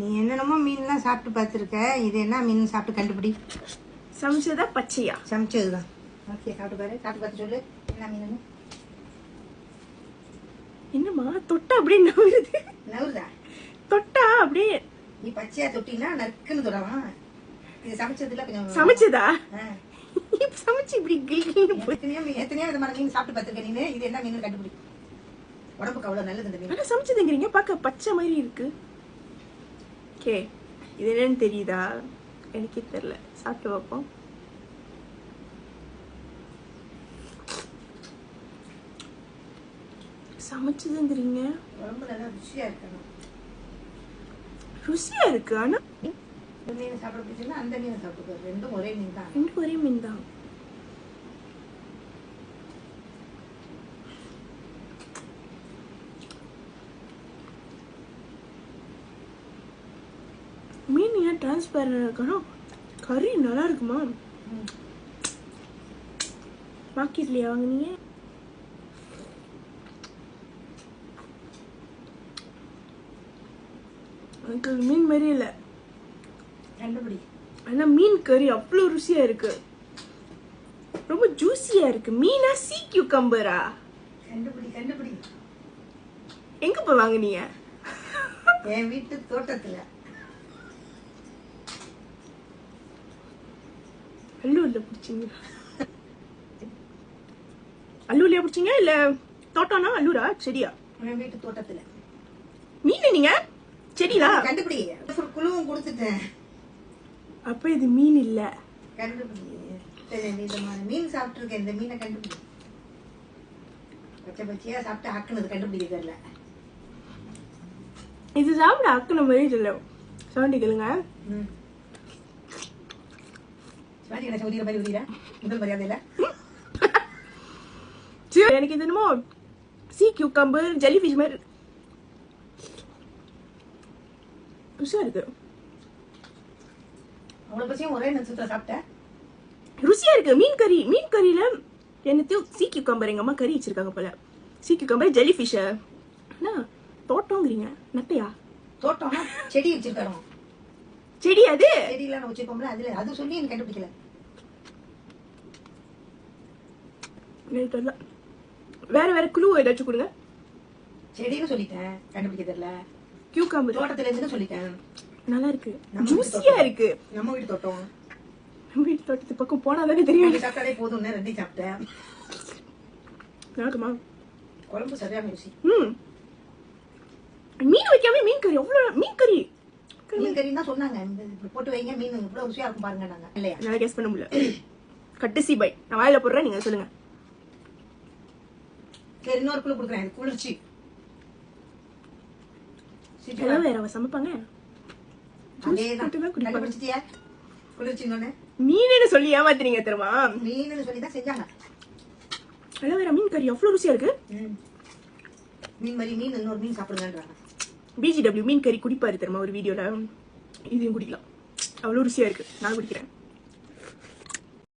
நீ என்னென்னமோ மீன்லாம் சாப்பிட்டு பார்த்துருக்க. இது என்ன மீன் சாப்பிட்டு கண்டுபிடி. சமைச்சதா பச்சையா? சமைச்சது தான் ஓகே சாப்பிட்டு பாரு. சாப்பிட்டு பார்த்து சொல்லு. என்ன மீன் என்னம்மா தொட்டா அப்படியே நவருது. நவுறுதா தொட்டா அப்படியே. நீ பச்சையா தொட்டினா நறுக்குன்னு தொடலாம் இது சமைச்சதுல கொஞ்சம் சமைச்சதா? சமைச்சு இப்படி கில் கில்னு போய். எத்தனையோ மீன் எத்தனையோ விதமான மீன் சாப்பிட்டு பார்த்துருக்க நீனு. இது என்ன மீன் கண்டுபிடி. உடம்புக்கு அவ்வளவு நல்லது இந்த மீன். சமைச்சதுங்கிறீங்க. பார்க்க பச்சை மாதிரி இருக்கு. ஓகே. இது என்னன்னு தெரியுதா? எனக்கே தெரியல. சாப்பிட்டு பார்ப்போம். சமைச்சதுங்கிறீங்க உடம்பு நல்லா ருசியா இருக்கணும். ருசியா இருக்கு. ஆனா மீன் சாப்பிட பிடிச்சுன்னா அந்த மீன் சாப்பிட்டு பாரு. ரெண்டும் ஒரே மீன் தான். ரெண்டு ஒரே மீன் தான். மீன் ஏன் டிரான்ஸ்பேரண்ட் இருக்கணும் கறி நல்லா இருக்குமா? ம். மார்க்கெட்லயா வாங்குனீங்க? எனக்கு மீன் மாதிரி இல்லை. கண்டுபிடி ஆனா மீன் கறி அவ்வளோ ருசியா இருக்கு. ரொம்ப ஜூசியா இருக்கு. மீனா சீ கியூக்கம்பரா கண்டுபிடி கண்டுபிடி எங்க போய் வாங்குனீங்க? என் வீட்டு தோட்டத்துல. அல்லூர்ல பிடிச்சிங்க? அல்லூர்லயா பிடிச்சிங்க? இல்ல தோட்டம்னா அல்லூரா செடியா? வீட்டு தோட்டத்துல. மீன் நீங்க? செடியா கண்டுபிடி. குழுவும் கொடுத்துட்டேன். அப்ப இது மீன் இல்ல. கண்டுபிடி. மீன் சாப்பிட்டுருக்கேன் இந்த மீனை கண்டுபிடி. பச்சை பச்சையா சாப்பிட்டு ஆக்குனது கண்டுபிடிக்க தெரியல. இது சாப்பிட அக்கன மாதிரி தெரியல சவுண்டி கேளுங்க. கணேசன் உதிர மாதிரி உதிர முதல் எனக்கு இது என்னமோ சீ கியூக்கம்பர் ஜெல்லி ஃபிஷ் மாதிரி. ருசியா இருக்கு அவ்வளவு பசியும் ஒரே நிமிஷத்துல சாப்பிட்டேன் ருசியா இருக்கு மீன் கறி மீன் கறியில என்னத்தையும் சீ கியூக்கம்பர் எங்க அம்மா கறி வச்சிருக்காங்க போல சீ கியூக்கம்பர் ஜெல்லி ஃபிஷ் என்ன தோட்டங்கிறீங்க நட்டையா தோட்டம்னா செடி வச்சிருக்காரோ செடி அது? செடியெல்லாம் நான் வச்சிருக்கோம்ல அதுல அது சொல்லி எனக்கு கண்டுபிடிக்கல. எனக்கு தெரியல. வேற வேற குழு ஏதாச்சும் கொடுங்க. செடின்னு சொல்லிட்டேன். கண்டுபிடிக்க தெரியல. கியூக்கம்பர் தோட்டத்துல இருந்துன்னு சொல்லிட்டேன். நல்லா இருக்கு. நம்ம ஜூசியா. இருக்கு. நம்ம வீட்டு தோட்டம். நம்ம வீட்டு தோட்டத்து பக்கம் போனா தானே தெரியும். சாப்பிட்டாலே போதும்னு ரெண்டையும் சாப்பிட்டேன். நடக்குமா? குழம்பு சரியான ருசி ம். மீன் வைக்காம மீன் கறி எவ்வளவு மீன் கறி? மீன் கறி தான் சொன்னாங்க. போட்டு வைங்க மீன் இவ்வளவு ருசியா இருக்கும் பாருங்க நாங்க. இல்லையா? என்னால கெஸ் பண்ண முடியல. கட்டுசி பை நான் வாயில போடுறேன் நீங்க சொல்லுங்க. சரி இன்னொரு குழு கொடுக்குறேன். குளிர்ச்சி. எல்லாம் வேற. அவ சமைப்பாங்க. மீனுன்னு சொல்லி ஏமாத்துறீங்க தெரியுமா? மீன் சொல்லி தான் செஞ்சாங்க. வேற மீன் கறி. அவ்வளவு ருசியா இருக்கு. மீன் மாதிரி மீன் இன்னொரு மீன் சாப்பிடுங்கன்றாங்க. பிஜிடபிள்யூ மீன் கறி குடிப்பாரு தெரியுமா? ஒரு வீடியோல இதையும் குடிக்கலாம். அவ்வளவு ருசியா இருக்கு. நான் குடிக்கிறேன்.